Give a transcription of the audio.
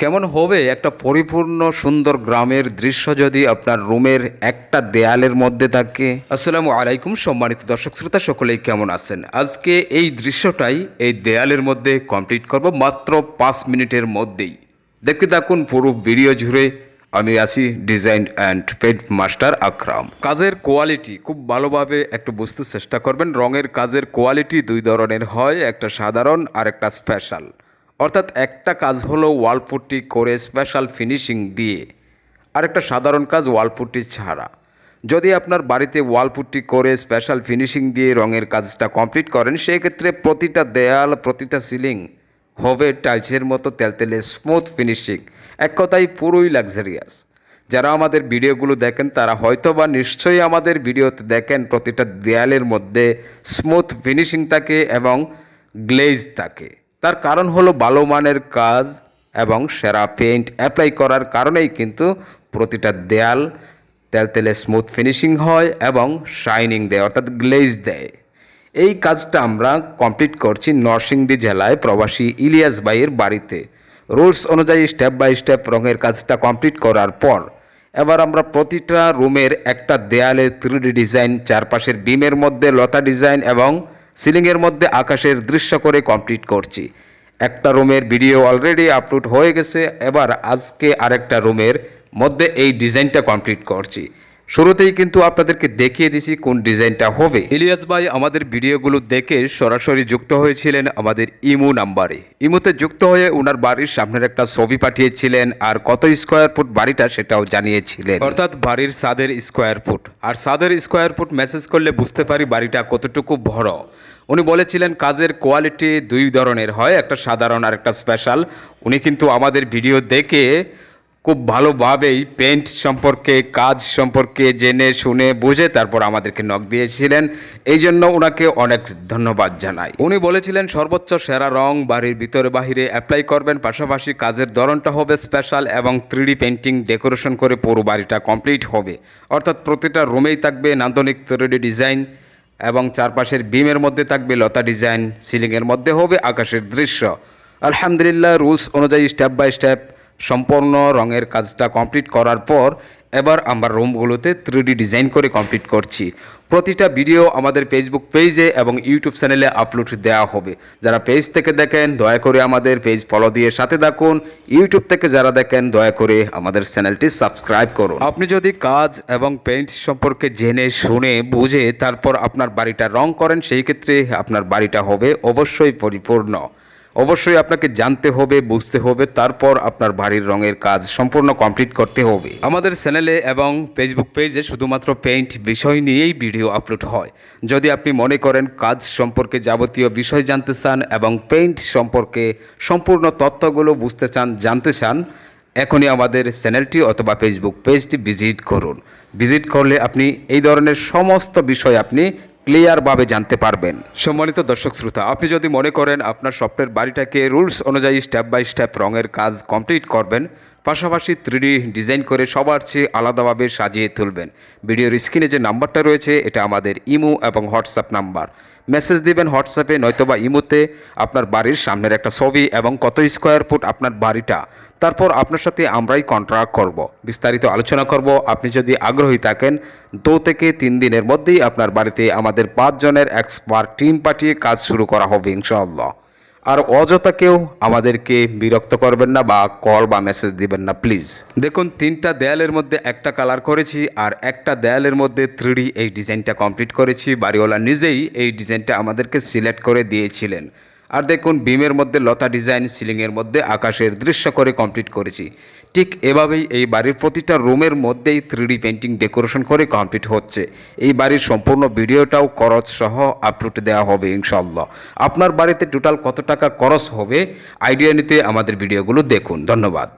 কেমন হবে একটা পরিপূর্ণ সুন্দর গ্রামের দৃশ্য যদি আপনার রুমের একটা দেয়ালের মধ্যে থাকে? আসসালামু আলাইকুম সম্মানিত দর্শক শ্রোতা, সকলেই কেমন আছেন? আজকে এই দৃশ্যটাই এই দেয়ালের মধ্যে কমপ্লিট করব মাত্র পাঁচ মিনিটের মধ্যেই। দেখতে থাকুন পুরো ভিডিও জুড়ে। আমি আছি design and paint master Akram. কাজের কোয়ালিটি খুব ভালোভাবে একটু বুঝতে চেষ্টা করবেন। রঙের কাজের কোয়ালিটি দুই ধরনের হয়, একটা সাধারণ আর একটা স্পেশাল অর্থাৎ একটা কাজ হলো ওয়ালপুট্টি করে স্পেশাল ফিনিশিং দিয়ে আরেকটা সাধারণ কাজ ওয়ালপুট্টি ছাড়া। যদি আপনার বাড়িতে ওয়ালপুট্টি করে স্পেশাল ফিনিশিং দিয়ে রঙের কাজটা কমপ্লিট করেন সেই ক্ষেত্রে প্রতিটা দেয়াল, প্রতিটা সিলিং হবে টাইলসের মতো তেলতেলে স্মুথ ফিনিশিং এক কথায় পুরোই লাক্সারিয়াস যারা আমাদের ভিডিওগুলো দেখেন, তারা হয়তো বা নিশ্চয়ই আমাদের ভিডিওতে দেখেন প্রতিটা দেয়ালের মধ্যে স্মুথ ফিনিশিং থাকে এবং গ্লেজ থাকে। তার কারণ হলো ভালো মানের কাজ এবং সেরা পেইন্ট অ্যাপ্লাই করার কারণেই কিন্তু প্রতিটা দেয়াল তেলতেলে স্মুথ ফিনিশিং হয় এবং শাইনিং দেয়, অর্থাৎ গ্লেজ দেয়। এই কাজটা আমরা কমপ্লিট করছি নরসিংদী জেলায় প্রবাসী ইলিয়াস ভাইয়ের বাড়িতে। রুলস অনুযায়ী স্টেপ বাই স্টেপ রঙের কাজটা কমপ্লিট করার পর এবার আমরা প্রতিটা রুমের একটা দেয়ালে থ্রিডি ডিজাইন, চারপাশের বিমের মধ্যে লতা ডিজাইন এবং সিলিংয়ের মধ্যে আকাশের দৃশ্য করে কমপ্লিট করছি। একটা রুমের ভিডিও অলরেডি আপলোড হয়ে গেছে। এবার আজকে আরেকটা রুমের মধ্যে এই ডিজাইনটা কমপ্লিট করছি। শুরুতেই কিন্তু আপনাদেরকে দেখিয়ে দিছি কোন ডিজাইনটা হবে। ইলিয়াস ভাই আমাদের ভিডিওগুলো দেখে সরাসরি যুক্ত হয়েছিলেন আমাদের ইমু নাম্বারে। ইমুতে যুক্ত হয়ে ওনার বাড়ির সামনের একটা ছবি পাঠিয়েছিলেন আর কত স্কোয়ার ফুট বাড়িটা সেটাও জানিয়েছিলেন। অর্থাৎ বাড়ির সাদের স্কোয়ার ফুট আর সাদের স্কোয়ার ফুট মেসেজ করলে বুঝতে পারি বাড়িটা কতটুকু বড়। উনি বলেছিলেন কাজের কোয়ালিটি দুই ধরনের হয় একটা সাধারণ আর একটা স্পেশাল উনি কিন্তু আমাদের ভিডিও দেখে খুব ভালোভাবেই পেন্ট সম্পর্কে, কাজ সম্পর্কে জেনে, শুনে, বুঝে তারপর আমাদেরকে নখ দিয়েছিলেন। এই জন্য ওনাকে অনেক ধন্যবাদ জানাই। উনি বলেছিলেন, সর্বোচ্চ সেরা রং বাড়ির ভিতরে বাহিরে অ্যাপ্লাই করবেন, পাশাপাশি কাজের ধরনটা হবে স্পেশাল এবং থ্রিডি পেন্টিং ডেকোরেশন করে পুরো বাড়িটা কমপ্লিট হবে। অর্থাৎ প্রতিটা রুমেই থাকবে নান্দনিক থ্রিডি ডিজাইন এবং চারপাশের বিমের মধ্যে থাকবে লতা ডিজাইন সিলিংয়ের মধ্যে হবে আকাশের দৃশ্য। আলহামদুলিল্লাহ রুলস অনুযায়ী স্টেপ বাই স্টেপ সম্পূর্ণ রঙের কাজটা কমপ্লিট করার পর এবার আমরা রুমগুলোতে থ্রিডি ডিজাইন করে কমপ্লিট করছি। প্রতিটা ভিডিও আমাদের ফেসবুক পেজে এবং ইউটিউব চ্যানেলে আপলোড দেওয়া হবে। যারা পেজ থেকে দেখেন, দয়া করে আমাদের পেজ ফলো দিয়ে সাথে থাকুন। ইউটিউব থেকে যারা দেখেন, দয়া করে আমাদের চ্যানেলটি সাবস্ক্রাইব করুন। আপনি যদি কাজ এবং পেইন্ট সম্পর্কে জেনে, শুনে, বুঝে তারপর আপনার বাড়িটা রং করেন, সেই ক্ষেত্রে আপনার বাড়িটা হবে অবশ্যই পরিপূর্ণ। অবশ্যই আপনাকে জানতে হবে, বুঝতে হবে, তারপর আপনার বাড়ির রঙের কাজ সম্পূর্ণ কমপ্লিট করতে হবে। আমাদের চ্যানেলে এবং ফেসবুক পেজে শুধুমাত্র পেইন্ট বিষয় নিয়েই ভিডিও আপলোড হয়। যদি আপনি মনে করেন কাজ সম্পর্কে যাবতীয় বিষয় জানতে চান এবং পেইন্ট সম্পর্কে সম্পূর্ণ তথ্যগুলো বুঝতে চান, জানতে চান, এখনই আমাদের চ্যানেলটি অথবা ফেসবুক পেজটি ভিজিট করুন। ভিজিট করলে আপনি এই ধরনের সমস্ত বিষয় আপনি ক্লিয়ারভাবে জানতে পারবেন। সম্মানিত দর্শক শ্রোতা, আপনি যদি মনে করেন আপনার স্বপ্নের বাড়িটাকে রুলস অনুযায়ী স্টেপ বাই স্টেপ রঙের কাজ কমপ্লিট করবেন পাশাপাশি থ্রিডি ডিজাইন করে সবার চেয়ে আলাদাভাবে সাজিয়ে তুলবেন। ভিডিওর স্ক্রিনে যে নাম্বারটা রয়েছে, এটা আমাদের ইমো এবং হোয়াটসঅ্যাপ নাম্বার। মেসেজ দিবেন হোয়াটসঅ্যাপে, নয়তোবা ইমোতে আপনার বাড়ির সামনের একটা ছবি এবং কত স্কোয়ার ফুট আপনার বাড়িটা। তারপর আপনার সাথে আমরাই কন্ট্রাক্ট করব। বিস্তারিত আলোচনা করব। আপনি যদি আগ্রহী থাকেন, দু থেকে তিন দিনের মধ্যেই আপনার বাড়িতে আমাদের পাঁচজনের এক্সপার্ট টিম পাঠিয়ে কাজ শুরু করা হবে, ইনশাআল্লাহ। আর অযথা কেউ আমাদেরকে বিরক্ত করবেন না বা কল বা মেসেজ দিবেন না প্লিজ দেখুন, তিনটা দেয়ালের মধ্যে একটা কালার করেছি আর একটা দেয়ালের মধ্যে থ্রিডি এই ডিজাইনটা কমপ্লিট করেছি। বাড়িওয়ালা নিজেই এই ডিজাইনটা আমাদেরকে সিলেক্ট করে দিয়েছিলেন। আর দেখুন বিমের মধ্যে লতা ডিজাইন সিলিংয়ের মধ্যে আকাশের দৃশ্য করে কমপ্লিট করেছি। ঠিক এভাবেই এই বাড়ির প্রতিটা রুমের মধ্যেই থ্রিডি পেন্টিং ডেকোরেশন করে কমপ্লিট হচ্ছে। এই বাড়ির সম্পূর্ণ ভিডিওটাও খরচ সহ আপলোড দেওয়া হবে ইনশাল্লাহ আপনার বাড়িতে টোটাল কত টাকা খরচ হবে? আইডিয়া নিতে আমাদের ভিডিওগুলো দেখুন। ধন্যবাদ।